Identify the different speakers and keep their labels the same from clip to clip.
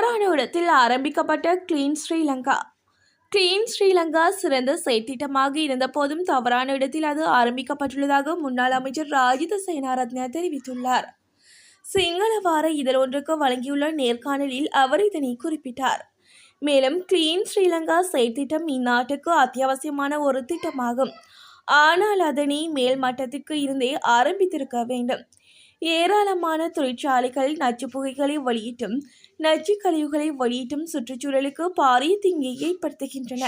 Speaker 1: தவறான இடத்தில் ஆரம்பிக்கப்பட்ட கிளீன் ஸ்ரீலங்கா கிளீன் ஸ்ரீலங்கா சிறந்த செயற்திட்டமாக இருந்தபோதும் தவறான இடத்தில் அது ஆரம்பிக்கப்பட்டுள்ளதாக முன்னாள் அமைச்சர் ராஜித சேனாரத்ன தெரிவித்துள்ளார். சிங்கள வார இதழொன்றுக்கு வழங்கியுள்ள நேர்காணலில் அவர் இதனை குறிப்பிட்டார். மேலும் கிளீன் ஸ்ரீலங்கா செயற்திட்டம் இந்நாட்டுக்கு அத்தியாவசியமான ஒரு திட்டமாகும். ஆனால் அதனை மேல் மட்டத்திற்கு இருந்தே ஆரம்பித்திருக்க வேண்டும். ஏராளமான தொழிற்சாலைகள் நச்சு புகைகளை வெளியிட்டும் நச்சு கழிவுகளை வெளியிட்டும் சுற்றுச்சூழலுக்கு பாரிய தீங்கை ஏற்படுத்துகின்றன.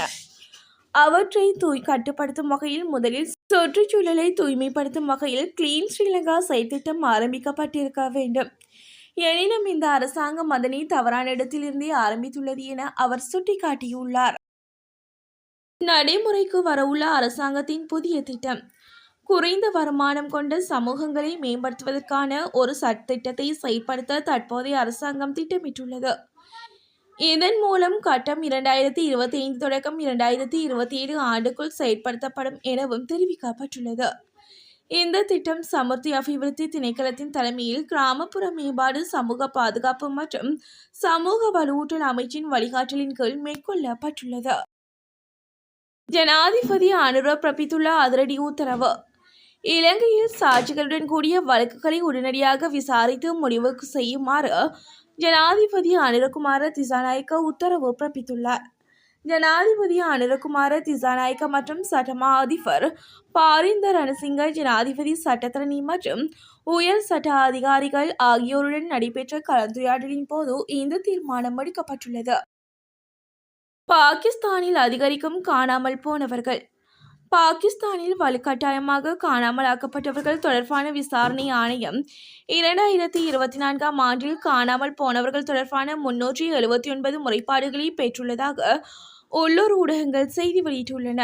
Speaker 1: அவற்றை தூய் கட்டுப்படுத்தும் வகையில் முதலில் சுற்றுச்சூழலை தூய்மைப்படுத்தும் வகையில் கிளீன் ஸ்ரீலங்கா செயற்திட்டம் ஆரம்பிக்கப்பட்டிருக்க வேண்டும். எனினும் இந்த அரசாங்கம் அதனை தவறான இடத்திலிருந்தே ஆரம்பித்துள்ளது என அவர் சுட்டிக்காட்டியுள்ளார். நடைமுறைக்கு வரவுள்ள அரசாங்கத்தின் புதிய திட்டம் குறைந்த வருமானம் கொண்ட சமூகங்களை மேம்படுத்துவதற்கான ஒரு சட்டத்திட்டத்தை செயல்படுத்த தற்போதைய அரசாங்கம் திட்டமிட்டுள்ளது. இதன் மூலம் கட்டம் இரண்டாயிரத்தி இருபத்தி ஐந்து தொடக்கம் இரண்டாயிரத்தி இருபத்தி ஏழு ஆண்டுக்குள் செயற்படுத்தப்படும் எனவும் தெரிவிக்கப்பட்டுள்ளது. இந்த திட்டம் சமர்த்தி அபிவிருத்தி திணைக்களத்தின் தலைமையில் கிராமப்புற மேம்பாடு சமூக பாதுகாப்பு மற்றும் சமூக வலுவூட்டல் அமைச்சின் வழிகாட்டலின் கீழ் மேற்கொள்ளப்பட்டுள்ளது. ஜனாதிபதி அனுர பிறப்பித்துள்ள அதிரடி உத்தரவு இலங்கையில் சாட்சிகளுடன் கூடிய வழக்குகளை உடனடியாக விசாரித்து முடிவுக்கு செய்யுமாறு ஜனாதிபதி அனிரகுமார திசாநாயக்க உத்தரவு பிறப்பித்துள்ளார். ஜனாதிபதி அனுரகுமார திசாநாயக்க மற்றும் சட்டமா அதிபர் பாரிந்த ரணசிங்க ஜனாதிபதி சட்டத்தரணி மற்றும் உயர் சட்ட அதிகாரிகள் ஆகியோருடன் நடைபெற்ற கலந்துரையாடலின் போது இந்த தீர்மானம் எடுக்கப்பட்டுள்ளது. பாகிஸ்தானில் அதிகரிக்கும் காணாமல் போனவர்கள் பாகிஸ்தானில் வலுக்கட்டாயமாக காணாமல் ஆக்கப்பட்டவர்கள் தொடர்பான விசாரணை ஆணையம் இரண்டாயிரத்தி இருபத்தி நான்காம் ஆண்டில் காணாமல் போனவர்கள் தொடர்பான முன்னூற்றி எழுபத்தி ஒன்பது முறைப்பாடுகளை பெற்றுள்ளதாக உள்ளூர் ஊடகங்கள் செய்தி வெளியிட்டுள்ளன.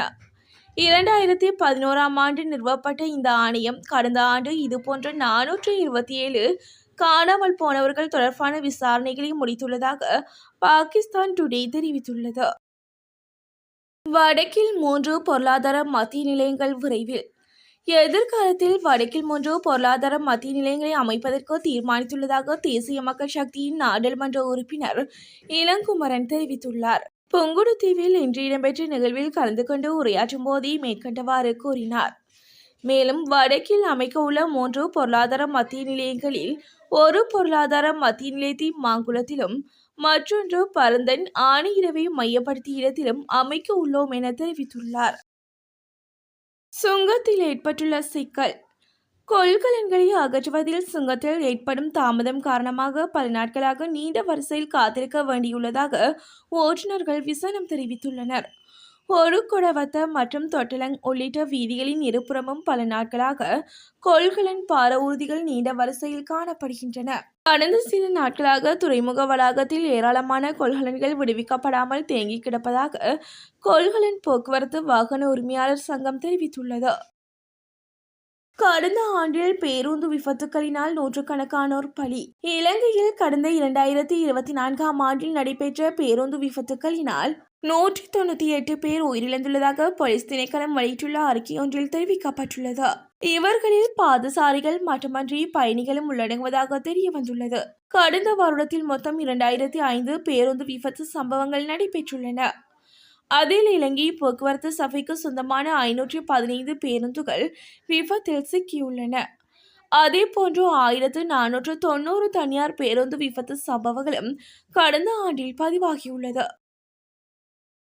Speaker 1: இரண்டாயிரத்தி பதினோராம் ஆண்டு நிறுவப்பட்ட இந்த ஆணையம் கடந்த ஆண்டு இதுபோன்ற நானூற்றி இருபத்தி ஏழு காணாமல் போனவர்கள் தொடர்பான விசாரணைகளை முடித்துள்ளதாக பாகிஸ்தான் டுடே தெரிவித்துள்ளது. வடக்கில் மூன்று பொருளாதார மத்திய நிலையங்கள் விரைவில். எதிர்காலத்தில் வடக்கில் மூன்று பொருளாதார மத்திய நிலையங்களை அமைப்பதற்கு தீர்மானித்துள்ளதாக தேசிய மக்கள் சக்தியின் நாடாளுமன்ற உறுப்பினர் இளங்குமரன் தெரிவித்துள்ளார். புங்குடுதீவில் இன்று இடம்பெற்ற நிகழ்வில் கலந்து கொண்டு உரையாற்றும் போதே மேற்கண்டவாறு கூறினார். மேலும் வடக்கில் அமைக்க உள்ள மூன்று பொருளாதார மத்திய நிலையங்களில் ஒரு பொருளாதார மத்திய நிலையத்தை மாங்குளத்திலும் மற்றொன்று பரந்தன் ஆணையிரவை மையப்படுத்திய இடத்திலும் அமைக்க உள்ளோம் என தெரிவித்துள்ளார். சுங்கத்தில் ஏற்பட்டுள்ள சிக்கல். கொள்கலன்களை அகற்றுவதில் சுங்கத்தில் ஏற்படும் தாமதம் காரணமாக பல நாட்களாக நீண்ட வரிசையில் காத்திருக்க வேண்டியுள்ளதாக ஓட்டுநர்கள் விசனம் தெரிவித்துள்ளனர். ஒரு மற்றும் தொட்டலங் உள்ளிட்ட வீதிகளின் இருபுறமும் பல நாட்களாக கொள்கலன் பார ஊர்திகள் நீண்ட வரிசையில் காணப்படுகின்றன. கடந்த சில நாட்களாக துறைமுக வளாகத்தில் ஏராளமான கொள்கலன்கள் விடுவிக்கப்படாமல் தேங்கி கிடப்பதாக கொள்கலன் போக்குவரத்து வாகன உரிமையாளர் சங்கம் தெரிவித்துள்ளது. கடந்த ஆண்டில் பேருந்து விபத்துக்களினால் நூற்றுக்கணக்கானோர் பலி. இலங்கையில் கடந்த இரண்டாயிரத்தி இருபத்தி நான்காம் ஆண்டில் நடைபெற்ற பேருந்து விபத்துக்களினால் நூற்றி தொண்ணூற்றி எட்டு பேர் உயிரிழந்துள்ளதாக போலீஸ் திணைக்களம் வெளியிட்டுள்ள அறிக்கை ஒன்றில் தெரிவிக்கப்பட்டுள்ளது. இவர்களில் பாதசாரிகள் மட்டுமன்றி பயணிகளும் உள்ளடங்குவதாக தெரிய வந்துள்ளது கடந்த வருடத்தில் மொத்தம் இரண்டாயிரத்தி ஐந்து பேருந்து விபத்து சம்பவங்கள் நடைபெற்றுள்ளன. அதில் இலங்கை போக்குவரத்து சபைக்கு சொந்தமான ஐநூற்றி பதினைந்து பேருந்துகள் விபத்தில் சிக்கியுள்ளன. அதே போன்று ஆயிரத்து நானூற்று தொண்ணூறு தனியார் பேருந்து விபத்து சம்பவங்களும் கடந்த ஆண்டில் பதிவாகியுள்ளது.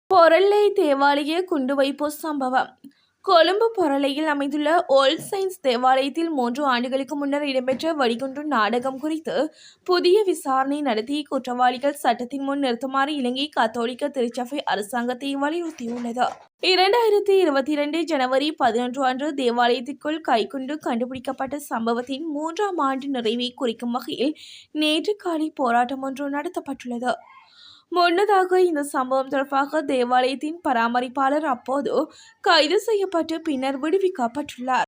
Speaker 1: பொருளை தேவாலய குண்டுவைப்பு சம்பவம். கொழும்பு பொருளையில் அமைந்துள்ள ஓல்ட் சயின்ஸ் தேவாலயத்தில் மூன்று ஆண்டுகளுக்கு முன்னர் இடம்பெற்ற வெடிகுண்டு நாடகம் குறித்து புதிய விசாரணை நடத்தி குற்றவாளிகள் சட்டத்தின் முன் நிறுத்துமாறு இலங்கை கத்தோலிக்க திருச்சபை அரசாங்கத்தை வலியுறுத்தியுள்ளது. இரண்டாயிரத்தி இருபத்தி இரண்டு ஜனவரி பதினொன்று அன்று தேவாலயத்திற்குள் கைக்குண்டு கண்டுபிடிக்கப்பட்ட சம்பவத்தின் மூன்றாம் ஆண்டு நிறைவை குறிக்கும் வகையில் நேற்று காலை போராட்டம் ஒன்று நடத்தப்பட்டுள்ளது. முன்னதாக இந்த சம்பவம் தொடர்பாக தேவாலயத்தின் பராமரிப்பாளர் அப்போது கைது செய்யப்பட்டு பின்னர் விடுவிக்கப்பட்டுள்ளார்.